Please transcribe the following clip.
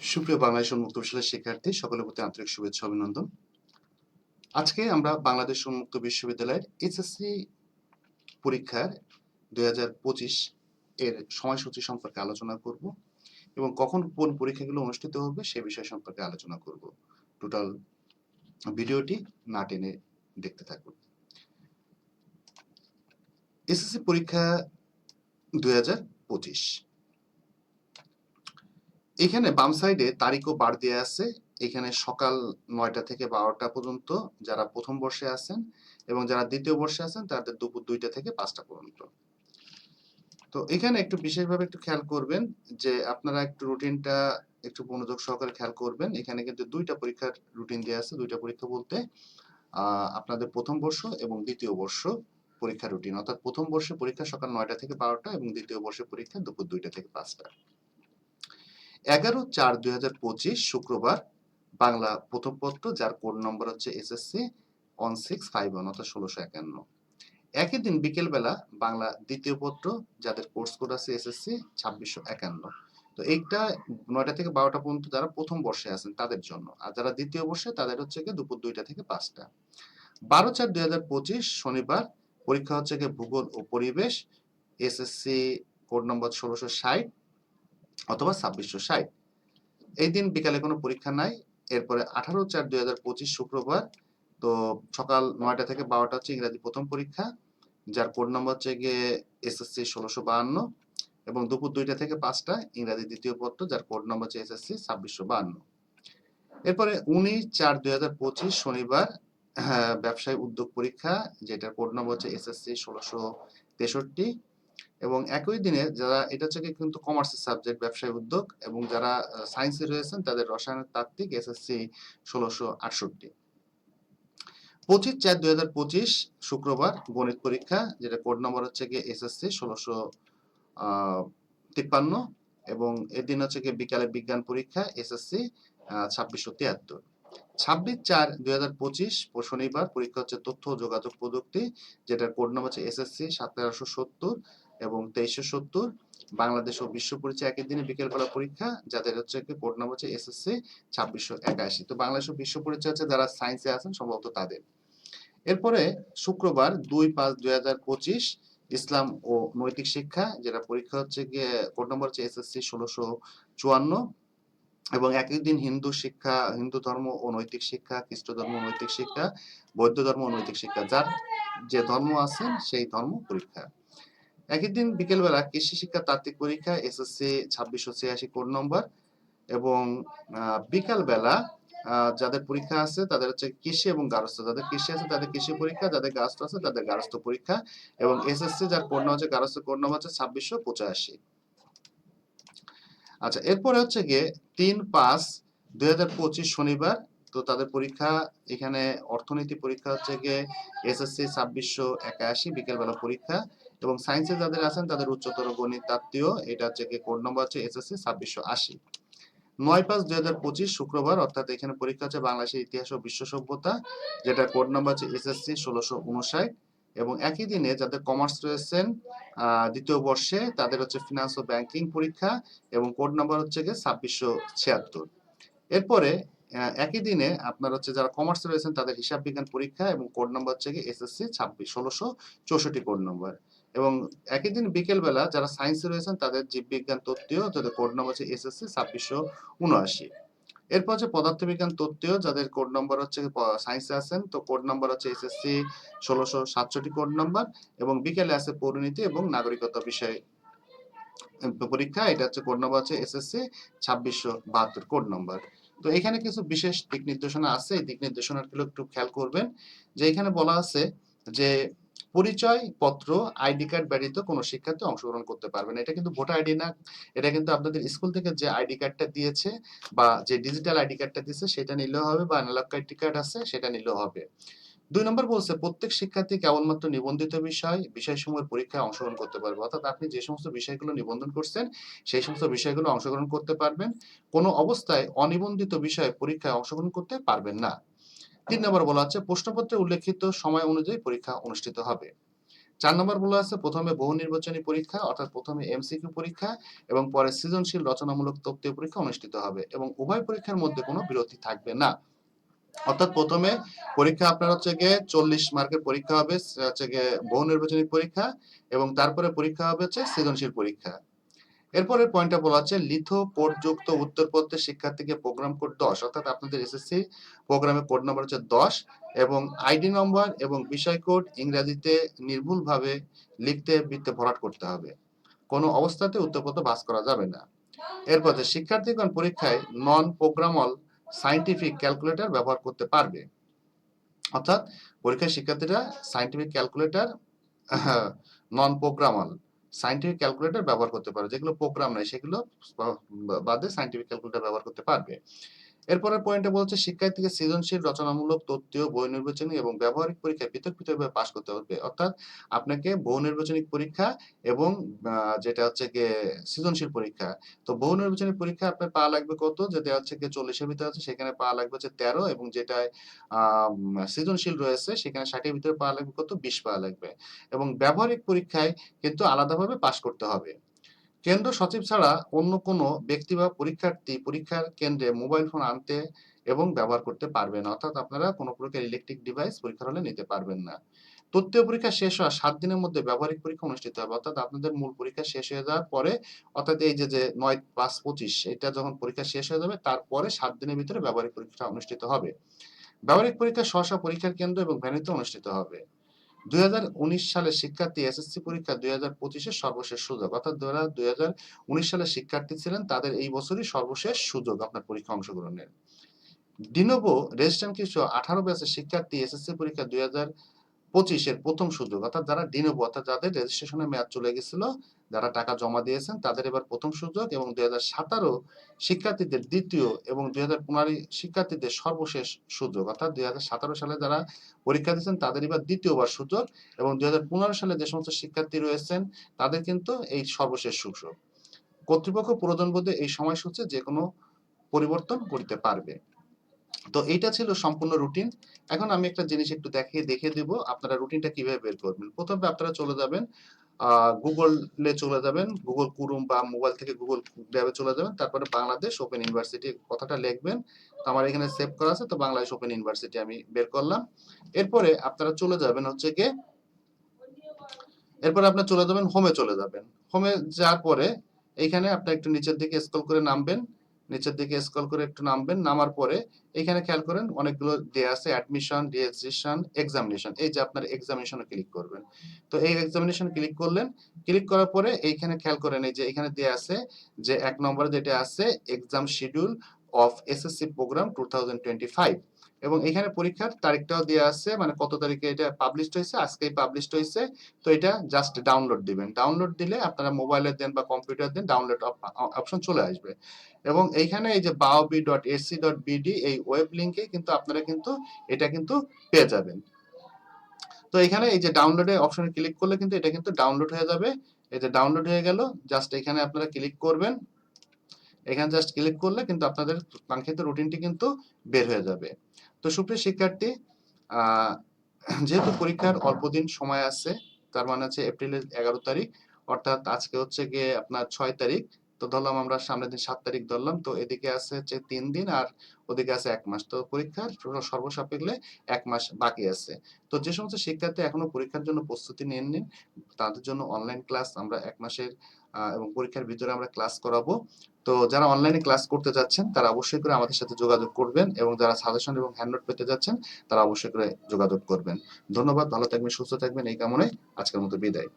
সুপ্রিয় বাংলাদেশ উন্মুক্ত বিশ্ববিদ্যালয়ের শিক্ষার্থী, সকলের প্রতি আন্তরিক শুভেচ্ছা অভিনন্দন। আজকে আমরা বাংলাদেশ উন্মুক্ত বিশ্ববিদ্যালয়ের এইচএসসি পরীক্ষার দু হাজার পঁচিশ এর সময়সূচি সম্পর্কে আলোচনা করব এবং কখন কোন পরীক্ষাগুলো অনুষ্ঠিত হবে সে বিষয় সম্পর্কে আলোচনা করব। টোটাল ভিডিওটি না টেনে দেখতে থাকুন। এসএসসি পরীক্ষা দুই হাজার পঁচিশ এখানে বাম সাইডে তারিখও বার দেওয়া আছে। এখানে সকাল নয়টা থেকে বারোটা পর্যন্ত যারা প্রথম বর্ষে আছেন এবং যারা দ্বিতীয় বর্ষে আছেন, তাদের দুপুর দুইটা থেকে পাঁচটা পর্যন্ত। তো এখানে একটু বিশেষভাবে একটু খেয়াল করবেন যে আপনারা একটু রুটিনটা একটু মনোযোগ সহকারে খেয়াল করবেন। এখানে কিন্তু দুইটা পরীক্ষার রুটিন দেওয়া আছে, দুইটা পরীক্ষা বলতে আপনাদের প্রথম বর্ষ এবং দ্বিতীয় বর্ষ পরীক্ষা রুটিন। অর্থাৎ প্রথম বর্ষে পরীক্ষা সকাল নয়টা থেকে বারোটা এবং দ্বিতীয় বর্ষে পরীক্ষা দুপুর দুইটা থেকে পাঁচটা। এগারো চার দুই হাজার পঁচিশ শুক্রবার বাংলা প্রথম পত্র, যার কোড নম্বর হচ্ছে SSC one six five one অর্থাৎ ষোলোশো একান্ন। একই দিন বিকেলবেলা বাংলা দ্বিতীয় পত্র, যাদের কোর্স কোড আছে এসএসসি ছাব্বিশশো একান্ন। তো এইটা নয়টা থেকে বারোটা পর্যন্ত যারা প্রথম বর্ষে আছেন তাদের জন্য। আর যারা দ্বিতীয় বর্ষে, তাদের হচ্ছে গিয়ে দুপুর দুইটা থেকে পাঁচটা। বারো চার দুই হাজার পঁচিশ শনিবার পরীক্ষা হচ্ছে গিয়ে ভূগোল ও পরিবেশ এসএসসি কোড নম্বর ষোলোশো ষাট অথবা ছাব্বিশশো ষাট। এই দিন বিকালে কোনো পরীক্ষা নাই এরপরে আঠারো চার দুই হাজার পঁচিশ শুক্রবার তো সকাল নয়টা থেকে বারোটা হচ্ছে ইংরাজি প্রথম পরীক্ষা যার কোড নম্বর হচ্ছে গিয়ে এসএসসি ষোলোশো বাহান্ন এবং দুপুর দুইটা থেকে পাঁচটা ইংরাজি দ্বিতীয় পত্র যার কোড নম্বর হচ্ছে এসএসসি ছাব্বিশশো বাহান্ন। এরপরে উনিশ চার দুই হাজার পঁচিশ শনিবার হ্যাঁ, ব্যবসায় উদ্যোগ পরীক্ষা যেটার কোড নম্বর হচ্ছে এসএসসি ষোলোশো তেষট্টি এবং একই দিনে যারা, এটা হচ্ছে কিন্তু কমার্সের সাবজেক্ট ব্যবসায় উদ্যোগ এবং যারা সায়েন্সে রয়েছেন, তাদের রসায়ন তাত্ত্বিক এসএসসি ষোলোশো আটষট্টি। পঁচিশ চার দুই শুক্রবার গণিত পরীক্ষা, যেটা কোড নম্বর হচ্ছে গিয়ে এসএসসি ষোলোশো তিপ্পান্ন এবং এদিন হচ্ছে গিয়ে বিকালে বিজ্ঞান পরীক্ষা এসএসসি ছাব্বিশশো তিয়াত্তর। ছাব্বিশ চার দুই হাজার পঁচিশ শনিবার পরীক্ষা হচ্ছে তথ্য যোগাযোগ প্রযুক্তি, যেটার কোড নম্বর হচ্ছে এসএসসি সতেরোশো সত্তর এবং তেইশশো সত্তর, বাংলাদেশ ও বিশ্ব পরিচয় একই দিনে বিকেলবেলা পরীক্ষা, যাদের হচ্ছে কোড নম্বর হচ্ছে এসএসসি ছাব্বিশশো একাশি। তো বাংলাদেশ ও বিশ্ব পরিচয় হচ্ছে যারা সায়েন্সে আছেন, সম্ভবত তাদের। এরপরে শুক্রবার দুই পাঁচ দুই হাজার পঁচিশ ইসলাম ও নৈতিক শিক্ষা, যেটা পরীক্ষা হচ্ছে গিয়ে কোড নম্বর হচ্ছে এসএসসি ষোলোশো চুয়ান্ন এবং একই দিন হিন্দু শিক্ষা, হিন্দু ধর্ম ও নৈতিক শিক্ষা, খ্রিস্ট ধর্ম নৈতিক শিক্ষা, বৌদ্ধ ধর্ম ও নৈতিক শিক্ষা, যার যে ধর্ম আছে সেই ধর্ম পরীক্ষা। একই দিন বিকেলবেলা কৃষি শিক্ষা তাত্ত্বিক পরীক্ষা এসএসসি ছাব্বিশশো ছিয়াশি কোড নম্বর এবং বিকালবেলা যাদের পরীক্ষা আছে তাদের হচ্ছে কৃষি এবং গার্হস্থ্য। যাদের কৃষি আছে তাদের কৃষি পরীক্ষা, যাদের গার্হস্থ্য আছে তাদের গার্হস্থ্য পরীক্ষা এবং এসএসসি যার কোড নম্বর হচ্ছে, গার্হস্থ্য কোড নম্বর হচ্ছে ছাব্বিশশো পঁচাশি। আচ্ছা এরপরে হচ্ছে গিয়ে তিন পাঁচ দুই হাজার পঁচিশ শনিবার, তো তাদের পরীক্ষা এখানে অর্থনীতি পরীক্ষা হচ্ছে গিয়ে এসএসসি ছাব্বিশশো একাশি, বিকেলবেলা পরীক্ষা এবং সায়েন্সে যাদের আছেন, তাদের উচ্চতর গণিত তাত্ত্বীয়, এটা হচ্ছে কোড নম্বর হচ্ছে এসএসসি ছাব্বিশশো আশি। নয় পাঁচ দুই হাজার পঁচিশ শুক্রবার, অর্থাৎ এখানে পরীক্ষা হচ্ছে বাংলাদেশের ইতিহাস ও বিশ্ব সভ্যতা যেটা কোড নম্বর হচ্ছে এসএসসি ষোলোশো উনষাট। এবং একই দিনে যাদের কমার্স রয়েছেন দ্বিতীয় বর্ষে, তাদের হচ্ছে ফিনান্স ও ব্যাংকিং পরীক্ষা এবং কোড নম্বর হচ্ছে গিয়ে ছাব্বিশশো ছিয়াত্তর। এরপরে একই দিনে আপনার হচ্ছে যারা কমার্স রয়েছেন, তাদের হিসাব বিজ্ঞান পরীক্ষা এবং কোড নম্বর হচ্ছে গিয়ে এসএসসি ছাব্বিশ, ষোলোশো চৌষট্টি কোড নম্বর এবং একই দিন বিকেল বেলা যারা সায়েন্সে রয়েছেন, তাদের জীববিজ্ঞান তত্ত্বীয়, যাদের কোড নম্বর হচ্ছে এসএসসি ছাব্বিশশো উনআশি। এরপর হচ্ছে পদার্থবিজ্ঞান তত্ত্বীয়, যাদের কোড নম্বর হচ্ছে সায়েন্সে আছেন, তো কোড নম্বর হচ্ছে এসএসসি ষোলোশো সাতষট্টি কোড নম্বর এবং বিকেলে আছে পরিণতি এবং নাগরিকতা বিষয় পরীক্ষা। এটা হচ্ছে কোড নম্বর হচ্ছে এসএসসি ছাব্বিশশো বাহাত্তর কোড নম্বর তো এখানে কিছু বিশেষ দিক নির্দেশনা আছে। এই দিক নির্দেশনাগুলো একটু খেয়াল করবেন যে এখানে বলা আছে যে পরিচয় পত্র আইডি কার্ড ব্যতীত কোনো শিক্ষার্থী অংশগ্রহণ করতে পারবে না। এটা কিন্তু ভোটার আইডি না। এটা কিন্তু আপনাদের স্কুল থেকে যে আইডি কার্ডটা দিয়েছে বা যে ডিজিটাল আইডি কার্ডটা দিয়েছে, সেটা নিলেও হবে বা অ্যানালগ আইডি কার্ড আছে, সেটা নিলেও হবে। দুই নম্বর বলছে, প্রত্যেক শিক্ষার্থী কেবলমাত্র নিবন্ধিত বিষয়, বিষয়সমূহের পরীক্ষায় অংশগ্রহণ করতে পারবে। অর্থাৎ আপনি যে সমস্ত বিষয়গুলো নিবন্ধন করছেন, সেই সমস্ত বিষয়গুলো অংশগ্রহণ করতে পারবেন। কোনো অবস্থায় অনিবন্ধিত বিষয়ে পরীক্ষায় অংশগ্রহণ করতে পারবেন না। তিন নম্বর বলা হচ্ছে প্রশ্নপত্রে উল্লেখিত সময় অনুযায়ী পরীক্ষা অনুষ্ঠিত হবে। চার নম্বর বলা আছে, প্রথমে বহু নির্বাচনী পরীক্ষা, অর্থাৎ প্রথমে এমসিকিউ পরীক্ষা এবং পরে সৃজনশীল রচনামূলক তত্ত্বীয় পরীক্ষা অনুষ্ঠিত হবে এবং উভয় পরীক্ষার মধ্যে কোনো বিরতি থাকবে না। অর্থাৎ প্রথমে পরীক্ষা আপনার হচ্ছে গিয়ে চল্লিশ মার্কের পরীক্ষা হবে হচ্ছে গিয়ে বহু নির্বাচনী পরীক্ষা এবং তারপরে পরীক্ষা হবে হচ্ছে সৃজনশীল পরীক্ষা। এরপরের পয়েন্টটা বলা হচ্ছে লিথো কোডযুক্ত উত্তরপত্রের শিক্ষার্থীকে প্রোগ্রাম কোড দশ, অর্থাৎ আপনাদের এসএসসি প্রোগ্রামের কোড নম্বর হচ্ছে দশ এবং আইডি নম্বর এবং বিষয় কোড ইংরেজিতে নির্ভুলভাবে লিখতে বৃত্তে ভরাট করতে হবে। কোনো অবস্থাতে উত্তরপত্র বাস করা যাবে না। এরপর শিক্ষার্থীগণ পরীক্ষায় নন প্রোগ্রামল সাইন্টিফিক ক্যালকুলেটর ব্যবহার করতে পারবে। অর্থাৎ পরীক্ষায় শিক্ষার্থীরা scientific calculator non programmable scientific calculator ব্যবহার করতে পারবে যেগুলো প্রোগ্রাম নয়, সেগুলো বাদে সাইন্টিফিক ক্যালকুলেটর ব্যবহার করতে পারবে। এরপরের পয়েন্টে বলছে শিক্ষার্থীকে সৃজনশীল রচনামূলক তথ্য বই নির্বাচনী এবং ব্যবহারিক পরীক্ষায় পৃথক পৃথকভাবে পাশ করতে হবে। অর্থাৎ আপনাকে বহু নির্বাচনিক পরীক্ষা এবং যেটা হচ্ছে গিয়ে সৃজনশীল পরীক্ষা। তো বহু নির্বাচনী পরীক্ষা আপনার পা লাগবে কত? যেটা হচ্ছে গিয়ে চল্লিশের ভিতরে আছে সেখানে পা লাগবে হচ্ছে তেরো এবং আহ, সৃজনশীল রয়েছে সেখানে ষাটের ভিতরে পা লাগবে কত? বিশ পা লাগবে। এবং ব্যবহারিক পরীক্ষায় কিন্তু আলাদাভাবে পাশ করতে হবে। কেন্দ্র সচিব ছাড়া অন্য কোনো ব্যক্তি বা পরীক্ষার্থী পরীক্ষার কেন্দ্রে মোবাইল ফোন আনতে এবং ব্যবহার করতে পারবেন অর্থাৎ আপনারা কোনো প্রকার ইলেকট্রিক ডিভাইস পরীক্ষার হলে নিতে পারবেন না। তৃতীয় পরীক্ষা শেষ হওয়ার সাত দিনের মধ্যে ব্যবহারিক পরীক্ষা অনুষ্ঠিত হবে। অর্থাৎ আপনাদের মূল পরীক্ষা শেষ হয়ে যাওয়ার পরে অর্থাৎ এই যে যে নয় পাঁচ পঁচিশ এটা যখন পরীক্ষা শেষ হয়ে যাবে তারপরে সাত দিনের ভিতরে ব্যবহারিক পরীক্ষা অনুষ্ঠিত হবে। ব্যবহারিক পরীক্ষা স্ব পরীক্ষার কেন্দ্র এবং ভ্যানিতে অনুষ্ঠিত হবে। সালে শিক্ষার্থী এসএসসি পরীক্ষা দুই হাজার পঁচিশের সর্বশেষ সুযোগ। অর্থাৎ যারা দুই হাজার উনিশ সালে শিক্ষার্থী ছিলেন, তাদের এই বছরই সর্বশেষ সুযোগ আপনার পরীক্ষা অংশগ্রহণের। ডিনোভো রেজিস্ট্রেশন কিছু আঠারো ব্যাচের শিক্ষার্থী এসএসসি পরীক্ষা দুই হাজার পঁচিশের প্রথম সুযোগ, অর্থাৎ যারা ডিনোভো অর্থাৎ যাদের রেজিস্ট্রেশনের মেয়াদ চলে গেছিল, যারা টাকা জমা দিয়েছেন, তাদের এবার প্রথম সুযোগ এবং দুই হাজার সতেরো শিক্ষার্থীদের দ্বিতীয় এবং দুই হাজার পনেরো শিক্ষার্থীদের সর্বশেষ সুযোগ, অর্থাৎ দুই হাজার সতেরো সালে যারা পরীক্ষা দিয়েছেন, তাদের এবার দ্বিতীয়বার সুযোগ এবং দুই হাজার পনেরো সালে যে সমস্ত শিক্ষার্থী রয়েছেন, তাদের কিন্তু এই সর্বশেষ সুযোগ। কর্তৃপক্ষ প্রয়োজন বোধে এই সময়সূচি যে কোনো পরিবর্তন করতে পারবে। তো এইটা ছিল সম্পূর্ণ রুটিন এখন আমি একটা জিনিস একটু দেখিয়ে দেখিয়ে দিব আপনারা রুটিনটা কীভাবে বের করবেন। প্রথমে আপনারা চলে যাবেন গুগলে চলে যাবেন গুগল কুরুম বা মোবাইল থেকে গুগল ট্যাবে চলে যাবেন, তারপরে বাংলাদেশ ওপেন ইউনিভার্সিটি কথাটা লিখবেন। আমার এখানে সেভ করা আছে, তো বাংলাদেশ ওপেন ইউনিভার্সিটি আমি বের করলাম। এরপরে আপনারা চলে যাবেন হচ্ছে গিয়ে, এরপরে আপনারা চলে যাবেন হোমে চলে যাবেন। হোমে যাওয়ার পরে এইখানে আপনি একটু নিচের দিকে স্ক্রল করে নামবেন। নিচের দিকে স্ক্রল করে একটু নামবেন, নামার পরে এখানে খেয়াল করেন অনেকগুলো দেয়া আছে অ্যাডমিশন রেজিস্ট্রেশন এক্সামিনেশন এই যে আপনার এক্সামিনেশনে ক্লিক করবেন। তো এই এক্সামিনেশন ক্লিক করলেন ক্লিক করার পরে এইখানে খেয়াল করেন, এই যে এখানে দেয়া আছে যে এক নম্বরে যেটা আছে exam schedule of SSC program two এবং এখানে পরীক্ষার তারিখটাও দেওয়া আছে মানে কত তারিখে এটা পাবলিশড হয়েছে, আজকেই পাবলিশড হয়েছে। তো এটা জাস্ট ডাউনলোড দিবেন। ডাউনলোড দিলে আপনারা মোবাইলে দেন বা কম্পিউটার দেন ডাউনলোড অপশন চলে আসবে। এবং এইখানে এই যে বাওবি ডট এসি ডট বিডি এই ওয়েব লিঙ্কে কিন্তু আপনারা কিন্তু এটা কিন্তু পেয়ে যাবেন। তো এখানে এই যে ডাউনলোডে অপশনে ক্লিক করলে কিন্তু এটা কিন্তু ডাউনলোড হয়ে যাবে। এই যে ডাউনলোড হয়ে গেল জাস্ট এখানে আপনারা ক্লিক করবেন। এখানে জাস্ট ক্লিক করলে কিন্তু আপনাদের কাঙ্ক্ষিত রুটিনটি কিন্তু বের হয়ে যাবে। তো সুপ্রিয় শিক্ষার্থী যেহেতু পরীক্ষার অল্প দিন সময় আছে, তার মানে হচ্ছে এপ্রিলের এগারো তারিখ, অর্থাৎ আজকে হচ্ছে গিয়ে আপনার ছয় তারিখ, তো ধরলাম আমরা সামনের দিন সাত তারিখ ধরলাম, তো এদিকে আছে হচ্ছে তিন দিন আর ওদিকে আছে এক মাস। তো পরীক্ষার সর্বসাপেক্ষে এক মাস বাকি আছে। তো যে সমস্ত শিক্ষার্থী এখনও পরীক্ষার জন্য প্রস্তুতি নেননি, তাদের জন্য অনলাইন ক্লাস আমরা এক মাসের এবং পরীক্ষার ভিতরে আমরা ক্লাস করাবো। তো যারা অনলাইনে ক্লাস করতে যাচ্ছেন, তারা অবশ্যই করে আমাদের সাথে যোগাযোগ করবেন এবং যারা সাজেশন এবং হ্যান্ডনোট পেতে যাচ্ছেন, তারা অবশ্যই করে যোগাযোগ করবেন। ধন্যবাদ, ভালো থাকবেন, সুস্থ থাকবেন, এই কামনে আজকের মতো বিদায়।